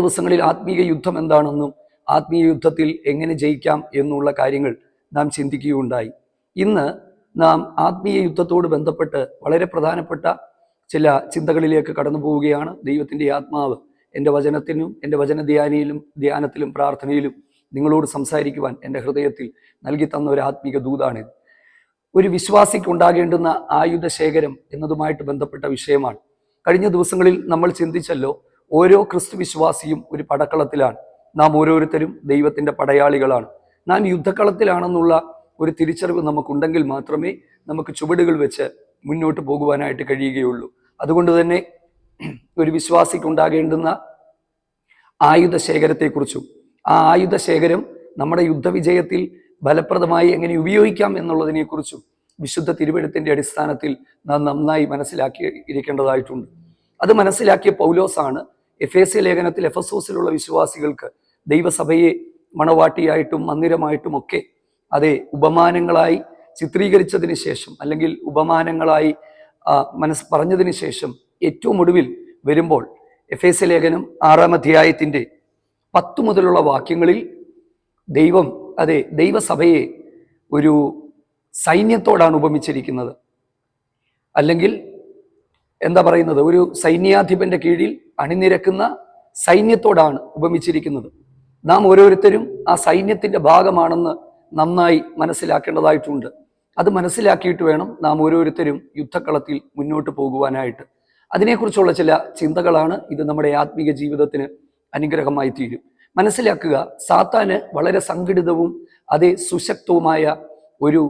ദിവസങ്ങളിൽ ആത്മീയ യുദ്ധം എന്താണെന്നും ആത്മീയ യുദ്ധത്തിൽ എങ്ങനെ ജയിക്കാം എന്നുള്ള കാര്യങ്ങൾ നാം ചിന്തിക്കുകയുണ്ടായി. ഇന്ന് നാം ആത്മീയ യുദ്ധത്തോട് ബന്ധപ്പെട്ട് വളരെ പ്രധാനപ്പെട്ട ചില ചിന്തകളിലേക്ക് കടന്നു പോവുകയാണ്. ദൈവത്തിന്റെ ആത്മാവ് എന്റെ വചനത്തിനും എന്റെ വചന ധ്യാനിയിലും ധ്യാനത്തിലും പ്രാർത്ഥനയിലും നിങ്ങളോട് സംസാരിക്കുവാൻ എന്റെ ഹൃദയത്തിൽ നൽകി തന്ന ഒരു ആത്മീക ദൂതാണ് ഒരു വിശ്വാസിക്ക് ഉണ്ടാകേണ്ടുന്ന ആയുധ ശേഖരം എന്നതുമായിട്ട് ബന്ധപ്പെട്ട വിഷയമാണ്. കഴിഞ്ഞ ദിവസങ്ങളിൽ നമ്മൾ ചിന്തിച്ചല്ലോ ഓരോ ക്രിസ്തു വിശ്വാസിയും ഒരു പടക്കളത്തിലാണ്. നാം ഓരോരുത്തരും ദൈവത്തിന്റെ പടയാളികളാണ്. നാം യുദ്ധക്കളത്തിലാണെന്നുള്ള ഒരു തിരിച്ചറിവ് നമുക്കുണ്ടെങ്കിൽ മാത്രമേ നമുക്ക് ചുവടുകൾ വെച്ച് മുന്നോട്ട് പോകുവാനായിട്ട് കഴിയുകയുള്ളൂ. അതുകൊണ്ട് തന്നെ ഒരു വിശ്വാസിക്കുണ്ടാകേണ്ടുന്ന ആയുധ ശേഖരത്തെക്കുറിച്ചും ആ ആയുധ ശേഖരം നമ്മുടെ യുദ്ധവിജയത്തിൽ ഫലപ്രദമായി എങ്ങനെ ഉപയോഗിക്കാം എന്നുള്ളതിനെക്കുറിച്ചും വിശുദ്ധ തിരുവഴുത്തിന്റെ അടിസ്ഥാനത്തിൽ നാം നന്നായി മനസ്സിലാക്കി ഇരിക്കേണ്ടതായിട്ടുണ്ട് അത് മനസ്സിലാക്കിയ പൗലോസാണ് എഫ് എസ് ലേഖനത്തിൽ എഫസോസിലുള്ള വിശ്വാസികൾക്ക് ദൈവസഭയെ മണവാട്ടിയായിട്ടും മന്ദിരമായിട്ടും ഒക്കെ അതെ ഉപമാനങ്ങളായി ചിത്രീകരിച്ചതിന് ശേഷം അല്ലെങ്കിൽ ഉപമാനങ്ങളായി മനസ് പറഞ്ഞതിന് ശേഷം ഏറ്റവും ഒടുവിൽ വരുമ്പോൾ എഫ് എസ് ലേഖനം ആറാം അധ്യായത്തിന്റെ പത്തു മുതലുള്ള വാക്യങ്ങളിൽ ദൈവം അതെ ദൈവസഭയെ ഒരു സൈന്യത്തോടാണ് ഉപമിച്ചിരിക്കുന്നത്. അല്ലെങ്കിൽ എന്താ പറയുന്നത്? ഒരു സൈന്യാധിപന്റെ കീഴിൽ അണിനിരക്കുന്ന സൈന്യത്തോടാണ് ഉപമിച്ചിരിക്കുന്നത്. നാം ഓരോരുത്തരും ആ സൈന്യത്തിന്റെ ഭാഗമാണെന്ന് നന്നായി മനസ്സിലാക്കേണ്ടതായിട്ടുണ്ട്. അത് മനസ്സിലാക്കിയിട്ട് വേണം നാം ഓരോരുത്തരും യുദ്ധക്കളത്തിൽ മുന്നോട്ട് പോകുവാനായിട്ട്. അതിനെക്കുറിച്ചുള്ള ചില ചിന്തകളാണ് ഇത് നമ്മുടെ ആത്മീക ജീവിതത്തിന് അനുഗ്രഹമായി തീരും. മനസ്സിലാക്കുക സാത്താന് വളരെ സംഘടിതവും അതേ സുശക്തവുമായ ഒരു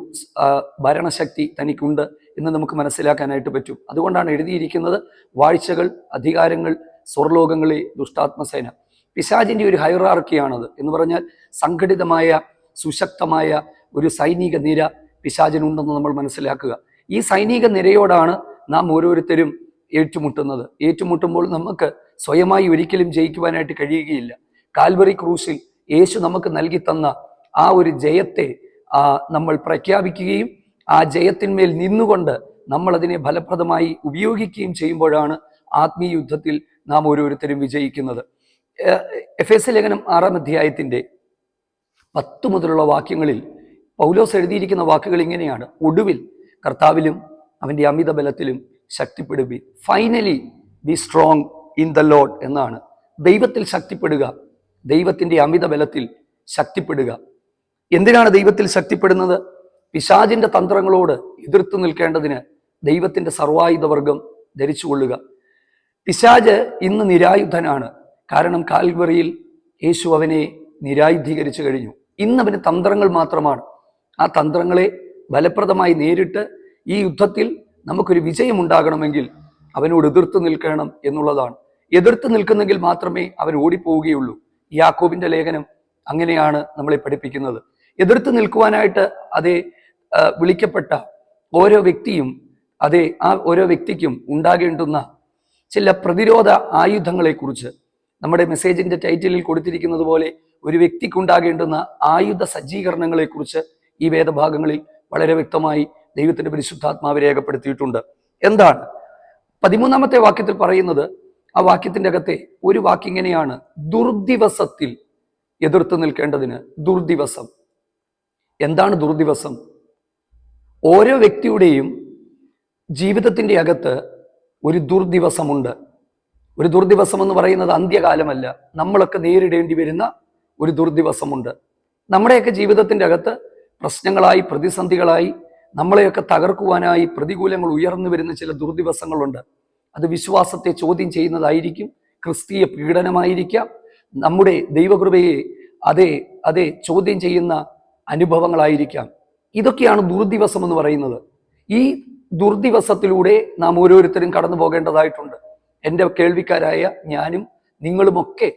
ഭരണശക്തി തനിക്കുണ്ട്. എന്ന് നമുക്ക് മനസ്സിലാക്കാനായിട്ട് പറ്റും. അതുകൊണ്ടാണ് എഴുതിയിരിക്കുന്നത് വാഴ്ചകൾ അധികാരങ്ങൾ സ്വർലോകങ്ങളെ ദുഷ്ടാത്മസേന. പിശാജിന്റെ ഒരു ഹൈറാർക്കിയാണത് എന്ന് പറഞ്ഞാൽ സംഘടിതമായ സുശക്തമായ ഒരു സൈനിക നിര പിശാചിനുണ്ടെന്ന് നമ്മൾ മനസ്സിലാക്കുക. ഈ സൈനിക നിരയോടാണ് നാം ഓരോരുത്തരും ഏറ്റുമുട്ടുന്നത്. ഏറ്റുമുട്ടുമ്പോൾ നമുക്ക് സ്വയമായി ഒരിക്കലും ജയിക്കുവാനായിട്ട് കഴിയുകയില്ല. കാൽവറി ക്രൂസിൽ യേശു നമുക്ക് നൽകി തന്ന ആ ഒരു ജയത്തെ നമ്മൾ പ്രഖ്യാപിക്കുകയും ആ ജയത്തിന്മേൽ നിന്നുകൊണ്ട് നമ്മൾ അതിനെ ഫലപ്രദമായി ഉപയോഗിക്കുകയും ചെയ്യുമ്പോഴാണ് ആത്മീയ യുദ്ധത്തിൽ നാം ഓരോരുത്തരും വിജയിക്കുന്നത്. എഫ് എസ് ലേഖനം ആറാം അധ്യായത്തിന്റെ പത്ത് മുതലുള്ള വാക്യങ്ങളിൽ പൗലോസ് എഴുതിയിരിക്കുന്ന വാക്കുകൾ ഇങ്ങനെയാണ്. ഒടുവിൽ കർത്താവിലും അവന്റെ അമിത ബലത്തിലും ശക്തിപ്പെടുവി finally be strong in the Lord എന്നാണ്. ദൈവത്തിൽ ശക്തിപ്പെടുക ദൈവത്തിന്റെ അമിത ബലത്തിൽ ശക്തിപ്പെടുക. എന്തിനാണ് ദൈവത്തിൽ ശക്തിപ്പെടുന്നത്? പിശാചിന്റെ തന്ത്രങ്ങളോട് എതിർത്തു നിൽക്കേണ്ടതിന് ദൈവത്തിന്റെ സർവായുധവർഗം ധരിച്ചുകൊള്ളുക. പിശാജ് ഇന്ന് നിരായുധനാണ്. കാരണം കാൽവറിയിൽ യേശു അവനെ നിരായുധീകരിച്ചു കഴിഞ്ഞു. ഇന്ന് അവന് തന്ത്രങ്ങൾ മാത്രമാണ്. ആ തന്ത്രങ്ങളെ ഫലപ്രദമായി നേരിട്ട് ഈ യുദ്ധത്തിൽ നമുക്കൊരു വിജയമുണ്ടാകണമെങ്കിൽ അവനോട് എതിർത്ത് നിൽക്കണം എന്നുള്ളതാണ്. എതിർത്ത് നിൽക്കുന്നെങ്കിൽ മാത്രമേ അവൻ ഓടിപ്പോവുകയുള്ളൂ. യാക്കോബിന്റെ ലേഖനം അങ്ങനെയാണ് നമ്മളെ പഠിപ്പിക്കുന്നത്. എതിർത്ത് നിൽക്കുവാനായിട്ട് അതേ വിളിക്കപ്പെട്ട ഓരോ വ്യക്തിയും അതേ ആ ഓരോ വ്യക്തിക്കും ഉണ്ടാകേണ്ടുന്ന ചില പ്രതിരോധ ആയുധങ്ങളെക്കുറിച്ച് നമ്മുടെ മെസ്സേജിന്റെ ടൈറ്റിലിൽ കൊടുത്തിരിക്കുന്നത് പോലെ ഒരു വ്യക്തിക്കുണ്ടാകേണ്ടുന്ന ആയുധ സജ്ജീകരണങ്ങളെക്കുറിച്ച് ഈ വേദഭാഗങ്ങളിൽ വളരെ വ്യക്തമായി ദൈവത്തിന്റെ പരിശുദ്ധാത്മാവ് രേഖപ്പെടുത്തിയിട്ടുണ്ട്. എന്താണ്? പതിമൂന്നാമത്തെ വാക്യത്തിൽ പറയുന്നത് ആ വാക്യത്തിന്റെ അകത്തെ ഒരു വാക്കിങ്ങനെയാണ് ദുർദിവസത്തിൽ എതിർത്ത് നിൽക്കേണ്ടതിന് ദുർദിവസം. എന്താണ് ദുർദിവസം? ഓരോ വ്യക്തിയുടെയും ജീവിതത്തിന്റെ അകത്ത് ഒരു ദുർദിവസമുണ്ട്. ഒരു ദുർദിവസം എന്ന് പറയുന്നത് അന്ത്യകാലമല്ല. നമ്മളൊക്കെ നേരിടേണ്ടി വരുന്ന ഒരു ദുർദിവസമുണ്ട്. നമ്മുടെയൊക്കെ ജീവിതത്തിന്റെ അകത്ത് പ്രശ്നങ്ങളായി പ്രതിസന്ധികളായി നമ്മളെയൊക്കെ തകർക്കുവാനായി പ്രതികൂലങ്ങൾ ഉയർന്നു വരുന്ന ചില ദുർദിവസങ്ങളുണ്ട്. അത് വിശ്വാസത്തെ ചോദ്യം ചെയ്യുന്നതായിരിക്കും ക്രിസ്തീയ പീഡനമായിരിക്കാം നമ്മുടെ ദൈവകൃപയെ അതെ അതെ ചോദ്യം ചെയ്യുന്ന അനുഭവങ്ങളായിരിക്കാം. ഇതൊക്കെയാണ് ദുർദിവസം എന്ന് പറയുന്നത്. ഈ ദുർദിവസത്തിലൂടെ നാം ഓരോരുത്തരും കടന്നു പോകേണ്ടതായിട്ടുണ്ട്. എന്റെ കേൾവിക്കാരായ ഞാനും നിങ്ങളുമൊക്കെ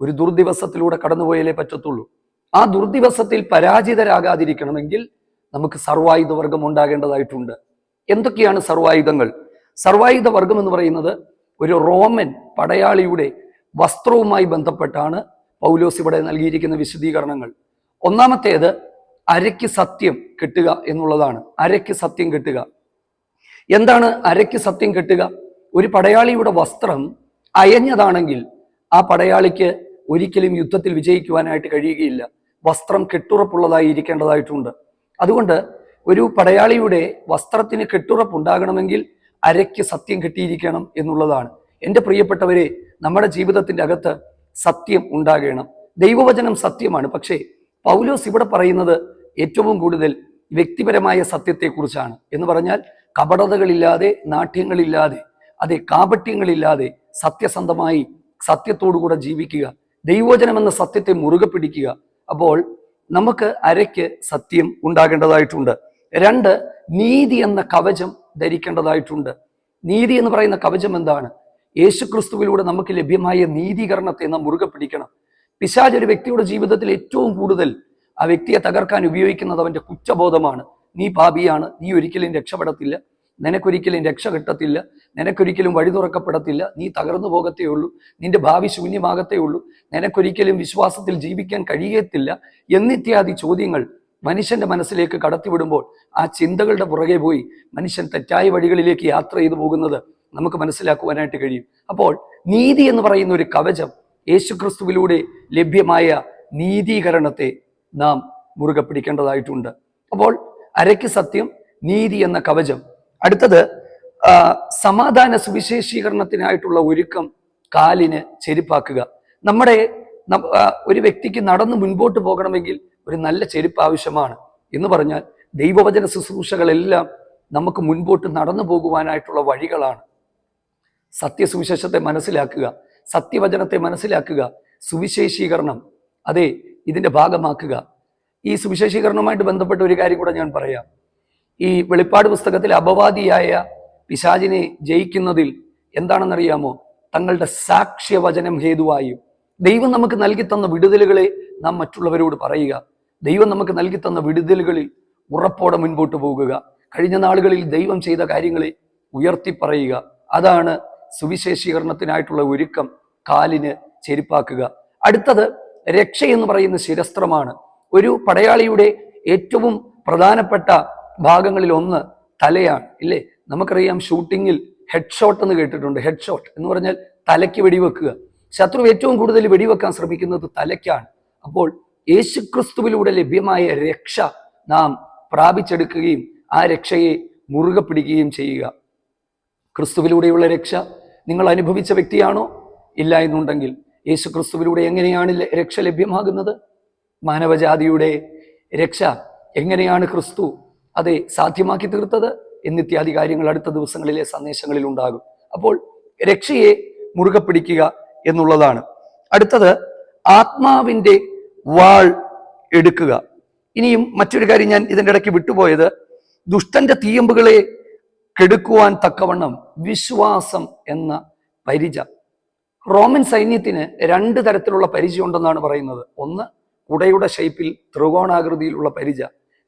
ഒരു ദുർദിവസത്തിലൂടെ കടന്നുപോയാലേ പറ്റത്തുള്ളൂ. ആ ദുർദിവസത്തിൽ പരാജിതരാകാതിരിക്കണമെങ്കിൽ നമുക്ക് സർവായുധ വർഗം ഉണ്ടാകേണ്ടതായിട്ടുണ്ട്. എന്തൊക്കെയാണ് സർവായുധങ്ങൾ? സർവായുധ വർഗം എന്ന് പറയുന്നത് ഒരു റോമൻ പടയാളിയുടെ വസ്ത്രവുമായി ബന്ധപ്പെട്ടാണ് പൗലോസ് ഇവിടെ നൽകിയിരിക്കുന്ന വിശദീകരണങ്ങൾ. ഒന്നാമത്തേത് അരയ്ക്ക് സത്യം കിട്ടുക എന്നുള്ളതാണ്. അരയ്ക്ക് സത്യം കിട്ടുക. എന്താണ് അരയ്ക്ക് സത്യം കിട്ടുക? ഒരു പടയാളിയുടെ വസ്ത്രം അയഞ്ഞതാണെങ്കിൽ ആ പടയാളിക്ക് ഒരിക്കലും യുദ്ധത്തിൽ വിജയിക്കുവാനായിട്ട് കഴിയുകയില്ല. വസ്ത്രം കെട്ടുറപ്പുള്ളതായി ഇരിക്കേണ്ടതായിട്ടുണ്ട് അതുകൊണ്ട് ഒരു പടയാളിയുടെ വസ്ത്രത്തിന് കെട്ടുറപ്പുണ്ടാകണമെങ്കിൽ അരയ്ക്ക് സത്യം കിട്ടിയിരിക്കണം എന്നുള്ളതാണ്. എന്റെ പ്രിയപ്പെട്ടവരെ നമ്മുടെ ജീവിതത്തിന്റെ അകത്ത് സത്യം ഉണ്ടാകണം. ദൈവവചനം സത്യമാണ്. പക്ഷേ പൗലോസ് ഇവിടെ പറയുന്നത് ഏറ്റവും കൂടുതൽ വ്യക്തിപരമായ സത്യത്തെക്കുറിച്ചാണ്. എന്ന് പറഞ്ഞാൽ കപടതകളില്ലാതെ നാട്യങ്ങളില്ലാതെ അതെ കാപട്യങ്ങളില്ലാതെ സത്യസന്ധമായി സത്യത്തോടുകൂടെ ജീവിക്കുക ദൈവോചനം എന്ന സത്യത്തെ മുറുകെ പിടിക്കുക. അപ്പോൾ നമുക്ക് അരയ്ക്ക് സത്യം ഉണ്ടാകേണ്ടതായിട്ടുണ്ട്. രണ്ട് നീതി എന്ന കവചം ധരിക്കേണ്ടതായിട്ടുണ്ട്. നീതി എന്ന് പറയുന്ന കവചം എന്താണ്? യേശുക്രിസ്തുവിലൂടെ നമുക്ക് ലഭ്യമായ നീതീകരണത്തെ നാം മുറുകെ പിടിക്കണം. പിശാജ് ഒരു വ്യക്തിയുടെ ജീവിതത്തിൽ ഏറ്റവും കൂടുതൽ ആ വ്യക്തിയെ തകർക്കാൻ ഉപയോഗിക്കുന്നത് അവന്റെ കുറ്റബോധമാണ്. നീ പാപിയാണ് നീ ഒരിക്കലും രക്ഷപ്പെടത്തില്ല നിനക്കൊരിക്കലും രക്ഷ കിട്ടത്തില്ല നിനക്കൊരിക്കലും വഴി തുറക്കപ്പെടത്തില്ല നീ തകർന്നു പോകത്തേ ഉള്ളൂ നിന്റെ ഭാവി ശൂന്യമാകത്തേ ഉള്ളൂ നിനക്കൊരിക്കലും വിശ്വാസത്തിൽ ജീവിക്കാൻ കഴിയത്തില്ല എന്നിത്യാദി ചോദ്യങ്ങൾ മനുഷ്യന്റെ മനസ്സിലേക്ക് കടത്തിവിടുമ്പോൾ ആ ചിന്തകളുടെ പുറകെ പോയി മനുഷ്യൻ തെറ്റായ വഴികളിലേക്ക് യാത്ര ചെയ്തു പോകുന്നത് നമുക്ക് മനസ്സിലാക്കുവാനായിട്ട് കഴിയും. അപ്പോൾ നീതി എന്ന് പറയുന്ന ഒരു കവചം യേശുക്രിസ്തുവിലൂടെ ലഭ്യമായ നീതീകരണത്തെ നാം മുറുകെ പിടിക്കേണ്ടതായിട്ടുണ്ട്. അപ്പോൾ അരയ്ക്ക് സത്യം നീതി എന്ന കവചം. അടുത്തത് സമാധാന സുവിശേഷീകരണത്തിനായിട്ടുള്ള ഒരുക്കം കാലിന് ചെരുപ്പാക്കുക. നമ്മുടെ ഒരു വ്യക്തിക്ക് നടന്ന് മുൻപോട്ട് പോകണമെങ്കിൽ ഒരു നല്ല ചെരുപ്പ് ആവശ്യമാണ്. എന്ന് പറഞ്ഞാൽ ദൈവവചന ശുശ്രൂഷകളെല്ലാം നമുക്ക് മുൻപോട്ട് നടന്നു പോകുവാനായിട്ടുള്ള വഴികളാണ്. സത്യസുവിശേഷത്തെ മനസ്സിലാക്കുക സത്യവചനത്തെ മനസ്സിലാക്കുക സുവിശേഷീകരണം. അതെ ഇതിന്റെ ഭാഗമാക്കുക. ഈ സുവിശേഷീകരണവുമായിട്ട് ബന്ധപ്പെട്ട ഒരു കാര്യം കൂടെ ഞാൻ പറയാം. ഈ വെളിപ്പാട് പുസ്തകത്തിൽ അപവാദിയായ പിശാചിനെ ജയിക്കുന്നതിൽ എന്താണെന്നറിയാമോ? തങ്ങളുടെ സാക്ഷ്യവചനം ഹേതുവായും ദൈവം നമുക്ക് നൽകി തന്ന വിടുതലുകളെ നാം മറ്റുള്ളവരോട് പറയുക. ദൈവം നമുക്ക് നൽകി തന്ന വിടുതലുകളിൽ ഉറപ്പോടെ മുൻപോട്ട് പോകുക. കഴിഞ്ഞ നാളുകളിൽ ദൈവം ചെയ്ത കാര്യങ്ങളെ ഉയർത്തി പറയുക. അതാണ് സുവിശേഷീകരണത്തിനായിട്ടുള്ള ഒരുക്കം കാലിന് ചെരുപ്പാക്കുക. അടുത്തത് രക്ഷ എന്ന് പറയുന്ന ശിരസ്ത്രമാണ്. ഒരു പടയാളിയുടെ ഏറ്റവും പ്രധാനപ്പെട്ട ഭാഗങ്ങളിൽ ഒന്ന് തലയാണ് ഇല്ലേ? നമുക്കറിയാം ഷൂട്ടിങ്ങിൽ ഹെഡ് ഷോട്ട് എന്ന് കേട്ടിട്ടുണ്ട്. ഹെഡ് ഷോട്ട് എന്ന് പറഞ്ഞാൽ തലയ്ക്ക് വെടിവെക്കുക. ശത്രു ഏറ്റവും കൂടുതൽ വെടിവെക്കാൻ ശ്രമിക്കുന്നത് തലയ്ക്കാണ്. അപ്പോൾ യേശുക്രിസ്തുവിലൂടെ ലഭ്യമായ രക്ഷ നാം പ്രാപിച്ചെടുക്കുകയും ആ രക്ഷയെ മുറുകെ പിടിക്കുകയും ചെയ്യുക. ക്രിസ്തുവിലൂടെയുള്ള രക്ഷ നിങ്ങൾ അനുഭവിച്ച വ്യക്തിയാണോ? ഇല്ല എന്നുണ്ടെങ്കിൽ യേശു ക്രിസ്തുവിലൂടെ എങ്ങനെയാണ് രക്ഷ ലഭ്യമാകുന്നത്? മാനവജാതിയുടെ രക്ഷ എങ്ങനെയാണ് ക്രിസ്തു അതെ സാധ്യമാക്കി തീർത്തത്? എന്നിത്യാദി കാര്യങ്ങൾ അടുത്ത ദിവസങ്ങളിലെ സന്ദേശങ്ങളിൽ ഉണ്ടാകും. അപ്പോൾ രക്ഷയെ മുറുകെ പിടിക്കുക എന്നുള്ളതാണ്. അടുത്തത് ആത്മാവിന്റെ വാൾ എടുക്കുക. ഇനിയും മറ്റൊരു കാര്യം ഞാൻ ഇതിന്റെ ഇടയ്ക്ക് വിട്ടുപോയത്. ദുഷ്ടന്റെ തീയമ്പുകളെ കെടുക്കുവാൻ തക്കവണ്ണം വിശ്വാസം എന്ന പരിച റോമൻ സൈന്യത്തിന് രണ്ട് തരത്തിലുള്ള പരിചയം ഉണ്ടെന്നാണ് പറയുന്നത്. ഒന്ന് കുടയുടെ ഷേപ്പിൽ ത്രികോണാകൃതിയിലുള്ള പരിച.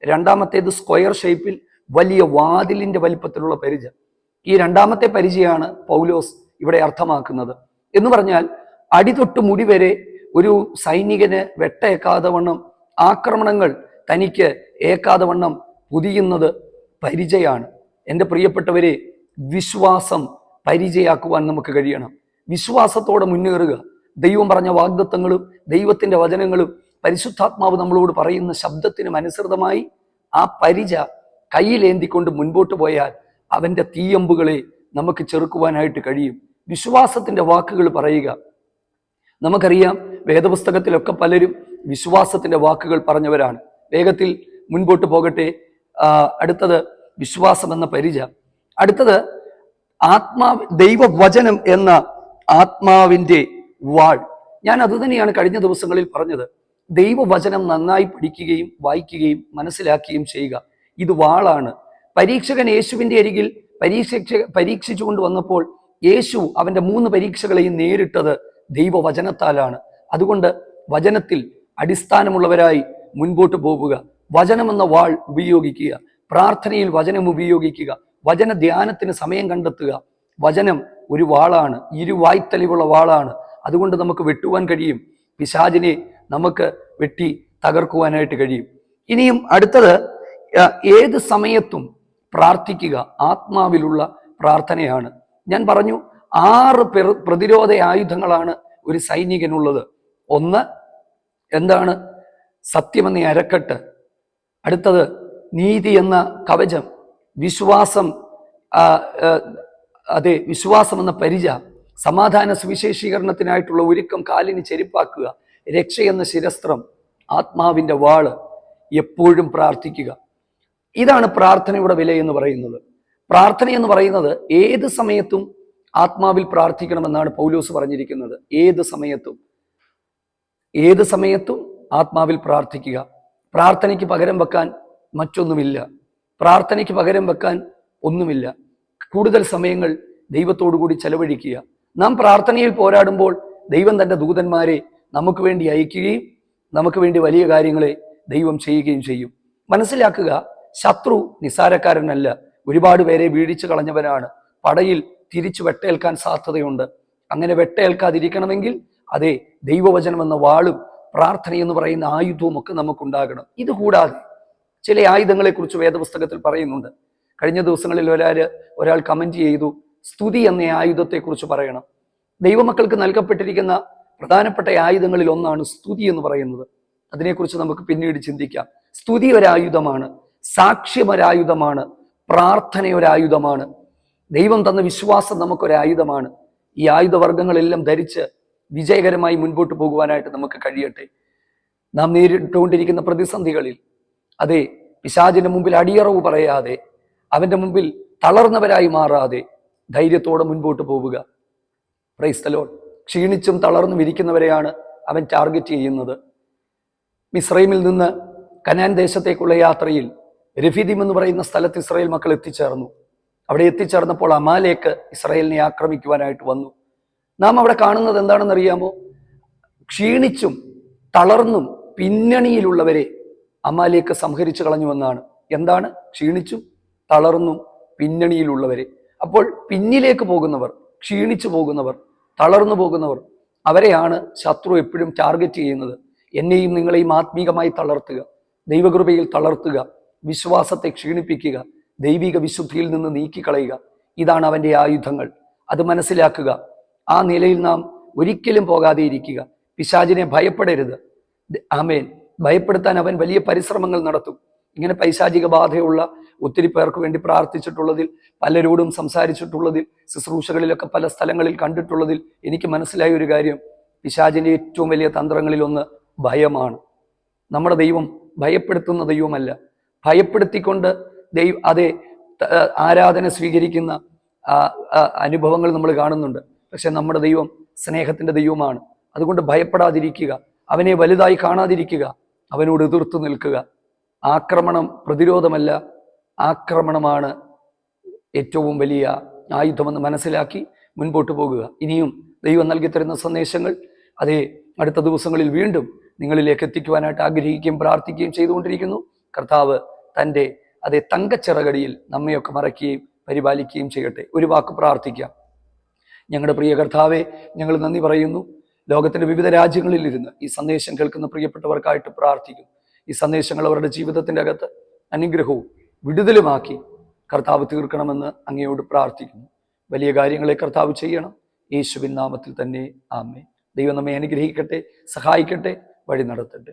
രണ്ടാമത്തേത് സ്ക്വയർ ഷേപ്പിൽ വലിയ വാതിലിന്റെ വലിപ്പത്തിലുള്ള പരിച. ഈ രണ്ടാമത്തെ പരിചയമാണ് പൗലോസ് ഇവിടെ അർത്ഥമാക്കുന്നത്. എന്ന് പറഞ്ഞാൽ അടിതൊട്ട് മുടി വരെ ഒരു സൈനികന് വെട്ടേക്കാതെ വണ്ണം ആക്രമണങ്ങൾ തനിക്ക് ഏക്കാതെ വണ്ണം പുതിയുന്നത് എന്റെ പ്രിയപ്പെട്ടവരെ വിശ്വാസം പരിചയാക്കുവാൻ നമുക്ക് കഴിയണം. വിശ്വാസത്തോടെ മുന്നേറുക. ദൈവം പറഞ്ഞ വാഗ്ദത്തങ്ങളും ദൈവത്തിന്റെ വചനങ്ങളും പരിശുദ്ധാത്മാവ് നമ്മളോട് പറയുന്ന ശബ്ദത്തിനും അനുസൃതമായി ആ പരിച കയ്യിലേന്തിക്കൊണ്ട് മുൻപോട്ട് പോയാൽ അവന്റെ തീയമ്പുകളെ നമുക്ക് ചെറുക്കുവാനായിട്ട് കഴിയും. വിശ്വാസത്തിന്റെ വാക്കുകൾ പറയുക. നമുക്കറിയാം വേദപുസ്തകത്തിലൊക്കെ പലരും വിശ്വാസത്തിന്റെ വാക്കുകൾ പറഞ്ഞവരാണ്. വേഗത്തിൽ മുൻപോട്ട് പോകട്ടെ. അടുത്തത് വിശ്വാസം എന്ന പരിച. അടുത്തത് ആത്മാ ദൈവവചനം എന്ന ആത്മാവിന്റെ വാൾ. ഞാൻ അതുതന്നെയാണ് കഴിഞ്ഞ ദിവസങ്ങളിൽ പറഞ്ഞത്. ദൈവവചനം നന്നായി പഠിക്കുകയും വായിക്കുകയും മനസ്സിലാക്കുകയും ചെയ്യുക. ഇത് വാളാണ്. പരീക്ഷകൻ യേശുവിന്റെ അരികിൽ പരീക്ഷ പരീക്ഷിച്ചുകൊണ്ട് വന്നപ്പോൾ യേശു അവന്റെ മൂന്ന് പരീക്ഷകളെയും നേരിട്ടത് ദൈവവചനത്താലാണ്. അതുകൊണ്ട് വചനത്തിൽ അടിസ്ഥാനമുള്ളവരായി മുൻപോട്ട് പോവുക. വചനമെന്ന വാൾ ഉപയോഗിക്കുക. പ്രാർത്ഥനയിൽ വചനം ഉപയോഗിക്കുക. വചന ധ്യാനത്തിന് സമയം കണ്ടെത്തുക. വചനം ഒരു വാളാണ് ഇരുവായ്ത്തലിവുള്ള വാളാണ്. അതുകൊണ്ട് നമുക്ക് വെട്ടുവാൻ കഴിയും. പിശാചിനെ നമുക്ക് വെട്ടി തകർക്കുവാനായിട്ട് കഴിയും. ഇനിയും അടുത്തത് ഏത് സമയത്തും പ്രാർത്ഥിക്കുക ആത്മാവിലുള്ള പ്രാർത്ഥനയാണ്. ഞാൻ പറഞ്ഞു ആറ് പ്രതിരോധ ആയുധങ്ങളാണ് ഒരു സൈനികനുള്ളത്. ഒന്ന് എന്താണ്? സത്യമെന്ന അരക്കെട്ട്. അടുത്തത് നീതി എന്ന കവചം. വിശ്വാസം അതെ വിശ്വാസം എന്ന പരിച സമാധാന സുവിശേഷീകരണത്തിനായിട്ടുള്ള ഒരുക്കം കാലിന് ചെരുപ്പാക്കുക രക്ഷ എന്ന ശിരസ്ത്രം ആത്മാവിന്റെ വാൾ എപ്പോഴും പ്രാർത്ഥിക്കുക. ഇതാണ് പ്രാർത്ഥനയുടെ വില എന്ന് പറയുന്നത്. പ്രാർത്ഥന എന്ന് പറയുന്നത് ഏത് സമയത്തും ആത്മാവിൽ പ്രാർത്ഥിക്കണമെന്നാണ് പൗലോസ് പറഞ്ഞിരിക്കുന്നത്. ഏത് സമയത്തും. ഏത് സമയത്തും ആത്മാവിൽ പ്രാർത്ഥിക്കുക. പ്രാർത്ഥനയ്ക്ക് പകരം വെക്കാൻ മറ്റൊന്നുമില്ല. പ്രാർത്ഥനയ്ക്ക് പകരം വെക്കാൻ ഒന്നുമില്ല. കൂടുതൽ സമയങ്ങൾ ദൈവത്തോടു കൂടി ചെലവഴിക്കുക. നാം പ്രാർത്ഥനയിൽ പോരാടുമ്പോൾ ദൈവം തന്റെ ദൂതന്മാരെ നമുക്ക് വേണ്ടി അയക്കുകയും നമുക്ക് വേണ്ടി വലിയ കാര്യങ്ങളെ ദൈവം ചെയ്യുകയും ചെയ്യും. മനസ്സിലാക്കുക ശത്രു നിസാരക്കാരനല്ല ഒരുപാട് പേരെ വീഴിച്ചു കളഞ്ഞവനാണ്. പടയിൽ തിരിച്ചു വെട്ടേൽക്കാൻ സാധ്യതയുണ്ട്. അങ്ങനെ വെട്ടേൽക്കാതിരിക്കണമെങ്കിൽ അതെ ദൈവവചനം എന്ന വാളും പ്രാർത്ഥന എന്ന് പറയുന്ന ആയുധവും ഒക്കെ നമുക്കുണ്ടാകണം. ഇതുകൂടാതെ ചില ആയുധങ്ങളെക്കുറിച്ച് വേദപുസ്തകത്തിൽ പറയുന്നുണ്ട്. കഴിഞ്ഞ ദിവസങ്ങളിൽ ഒരാൾ ഒരാൾ കമന്റ് ചെയ്തു സ്തുതി എന്ന ആയുധത്തെക്കുറിച്ച് പറയണം. ദൈവമക്കൾക്ക് നൽകപ്പെട്ടിരിക്കുന്ന പ്രധാനപ്പെട്ട ആയുധങ്ങളിൽ ഒന്നാണ് സ്തുതി എന്ന് പറയുന്നത്. അതിനെക്കുറിച്ച് നമുക്ക് പിന്നീട് ചിന്തിക്കാം. സ്തുതി ഒരായുധമാണ് സാക്ഷ്യം ഒരായുധമാണ് പ്രാർത്ഥന ഒരായുധമാണ് ദൈവം തന്ന വിശ്വാസം നമുക്കൊരായുധമാണ്. ഈ ആയുധവർഗങ്ങളെല്ലാം ധരിച്ച് വിജയകരമായി മുൻപോട്ട് പോകുവാനായിട്ട് നമുക്ക് കഴിയട്ടെ. നാം നേരിട്ടുകൊണ്ടിരിക്കുന്ന പ്രതിസന്ധികളിൽ അതെ പിശാചിന്റെ മുമ്പിൽ അടിയറവ് പറയാതെ അവന്റെ മുമ്പിൽ തളർന്നവരായി മാറാതെ ധൈര്യത്തോടെ മുൻപോട്ട് പോവുക. പ്രൈസ്തലോൺ ക്ഷീണിച്ചും തളർന്നും ഇരിക്കുന്നവരെയാണ് അവൻ ടാർഗറ്റ് ചെയ്യുന്നത്. മിസ്രൈമിൽ നിന്ന് കനാൻ ദേശത്തേക്കുള്ള യാത്രയിൽ രഫീദിം എന്ന് പറയുന്ന സ്ഥലത്ത് ഇസ്രായേൽ മക്കൾ എത്തിച്ചേർന്നു. അവിടെ എത്തിച്ചേർന്നപ്പോൾ അമാലേക്ക് ഇസ്രായേലിനെ ആക്രമിക്കുവാനായിട്ട് വന്നു. നാം അവിടെ കാണുന്നത് എന്താണെന്ന് അറിയാമോ ക്ഷീണിച്ചും തളർന്നും പിന്നണിയിലുള്ളവരെ അമാലേക്ക് സംഹരിച്ചു കളഞ്ഞുവെന്നാണ് എന്താണ്? ക്ഷീണിച്ചും തളർന്നും പിന്നണിയിലുള്ളവരെ. അപ്പോൾ പിന്നിലേക്ക് പോകുന്നവർ ക്ഷീണിച്ചു പോകുന്നവർ തളർന്നു പോകുന്നവർ അവരെയാണ് ശത്രു എപ്പോഴും ടാർഗറ്റ് ചെയ്യുന്നത്. എന്നെയും നിങ്ങളെയും ആത്മീകമായി തളർത്തുക ദൈവകൃപയിൽ തളർത്തുക വിശ്വാസത്തെ ക്ഷീണിപ്പിക്കുക ദൈവിക വിശുദ്ധിയിൽ നിന്ന് നീക്കിക്കളയുക. ഇതാണ് അവന്റെ ആയുധങ്ങൾ. അത് മനസ്സിലാക്കുക. ആ നിലയിൽ നാം ഒരിക്കലും പോകാതെ ഇരിക്കുക. പിശാചിനെ ഭയപ്പെടരുത്. ആമേൻ. ഭയപ്പെടുത്താൻ അവൻ വലിയ പരിശ്രമങ്ങൾ നടത്തും. ഇങ്ങനെ പൈശാചിക ബാധയുള്ള ഒത്തിരി പേർക്ക് വേണ്ടി പ്രാർത്ഥിച്ചിട്ടുള്ളതിൽ പലരോടും സംസാരിച്ചിട്ടുള്ളതിൽ ശുശ്രൂഷകളിലൊക്കെ പല സ്ഥലങ്ങളിൽ കണ്ടിട്ടുള്ളതിൽ എനിക്ക് മനസ്സിലായ ഒരു കാര്യം. പിശാചിന്റെ ഏറ്റവും വലിയ തന്ത്രങ്ങളിലൊന്ന് ഭയമാണ്. നമ്മുടെ ദൈവം ഭയപ്പെടുത്തുന്ന ദൈവമല്ല. ഭയപ്പെടുത്തിക്കൊണ്ട് ദൈവ അതെ ആരാധന സ്വീകരിക്കുന്ന അനുഭവങ്ങൾ നമ്മൾ കാണുന്നുണ്ട്. പക്ഷെ നമ്മുടെ ദൈവം സ്നേഹത്തിന്റെ ദൈവമാണ്. അതുകൊണ്ട് ഭയപ്പെടാതിരിക്കുക. അവനെ വലുതായി കാണാതിരിക്കുക. അവനോട് എതിർത്ത് നിൽക്കുക. ആക്രമണം പ്രതിരോധമല്ല. ആക്രമണമാണ് ഏറ്റവും വലിയ ആയുധമെന്ന് മനസ്സിലാക്കി മുൻപോട്ട് പോകുക. ഇനിയും ദൈവം നൽകി തരുന്ന സന്ദേശങ്ങൾ അതേ അടുത്ത ദിവസങ്ങളിൽ വീണ്ടും നിങ്ങളിലേക്ക് എത്തിക്കുവാനായിട്ട് ആഗ്രഹിക്കുകയും പ്രാർത്ഥിക്കുകയും ചെയ്തുകൊണ്ടിരിക്കുന്നു. കർത്താവ് തന്റെ അതേ തങ്കച്ചിറകടിയിൽ നമ്മയൊക്കെ മറയ്ക്കുകയും പരിപാലിക്കുകയും ചെയ്യട്ടെ. ഒരു വാക്ക് പ്രാർത്ഥിക്കാം. ഞങ്ങളുടെ പ്രിയ കർത്താവെ ഞങ്ങൾ നന്ദി പറയുന്നു. ലോകത്തിന്റെ വിവിധ രാജ്യങ്ങളിൽ ഇരുന്ന് ഈ സന്ദേശം കേൾക്കുന്ന പ്രിയപ്പെട്ടവർക്കായിട്ട് പ്രാർത്ഥിക്കുന്നു ഈ സന്ദേശങ്ങൾ അവരുടെ ജീവിതത്തിന്റെ അകത്ത് അനുഗ്രഹവും വിടുതലുമാക്കി കർത്താവ് തീർക്കണമെന്ന് അങ്ങയോട് പ്രാർത്ഥിക്കുന്നു. വലിയ കാര്യങ്ങളെ കർത്താവ് ചെയ്യണം. യേശുവിൻ നാമത്തിൽ തന്നെ ആമേ ദൈവം നമ്മെ അനുഗ്രഹിക്കട്ടെ സഹായിക്കട്ടെ വഴി നടത്തട്ടെ.